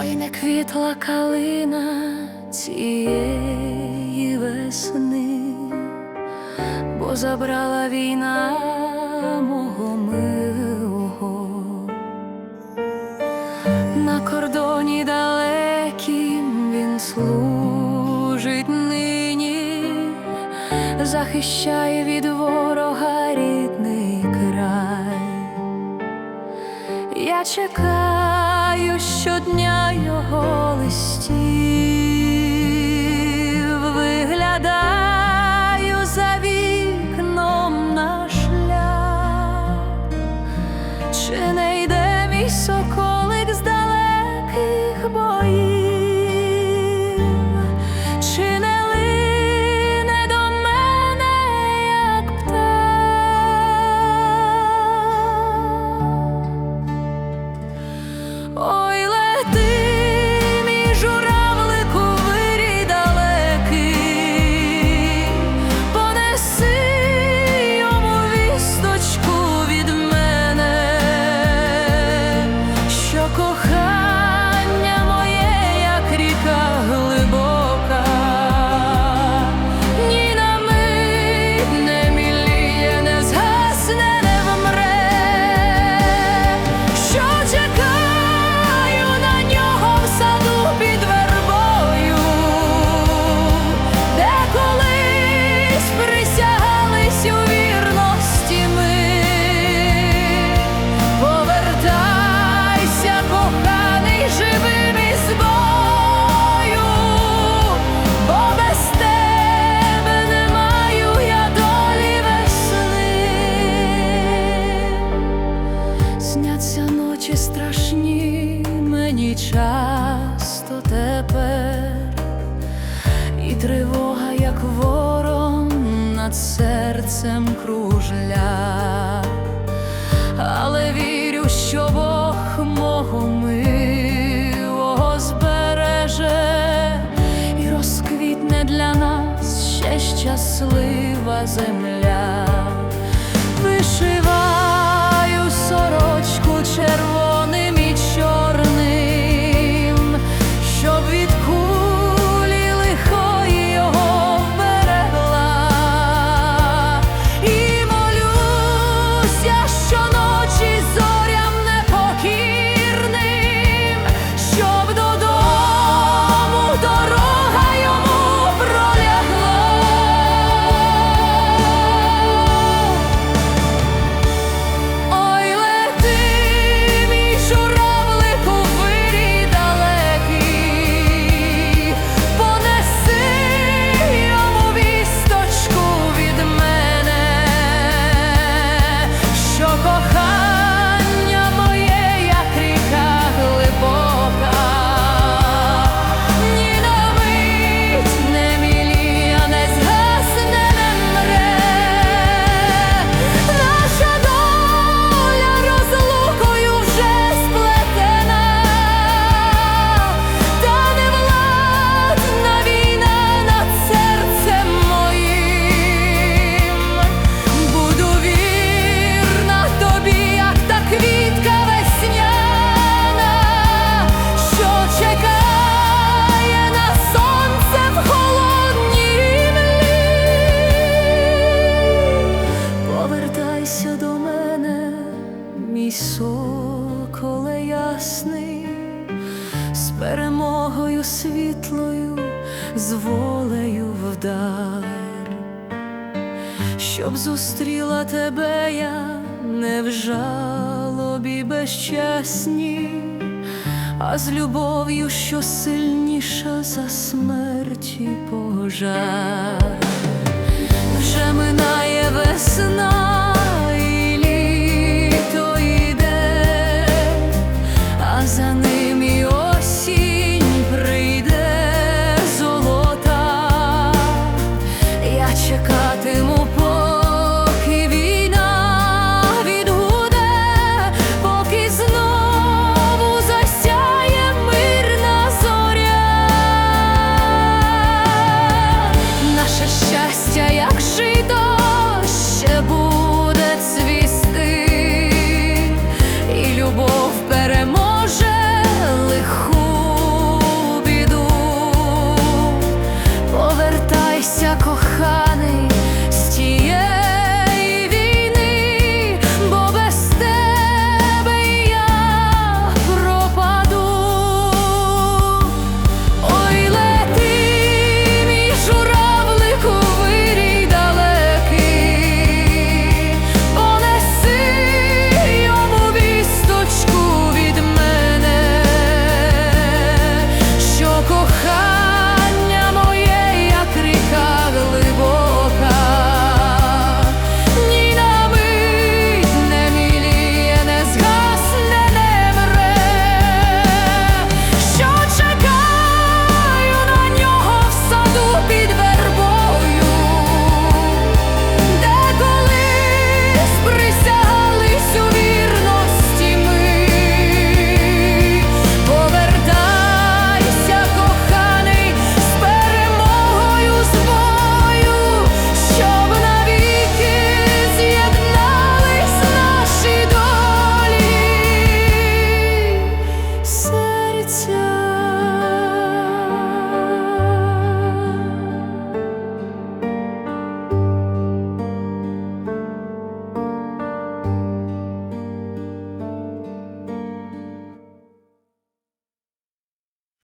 Ой, не квітла калина цієї весни, бо забрала війна мого милого. На кордоні далекім він служить нині, захищає від ворога рідний край. Я чекаю щодня його листів, виглядаю за вікном на шлях, чи не йде мій соколик Сняться ночі страшні мені часто тепер, і тривога, як ворон над серцем кружля, але вірю, що Бог мого милого збереже і розквітне для нас ще щаслива земля. Перемогою світлою, з волею вдар, щоб зустріла тебе я не в жалобі безчесні, а з любов'ю, що сильніша за смерті пожар. Вже минає весна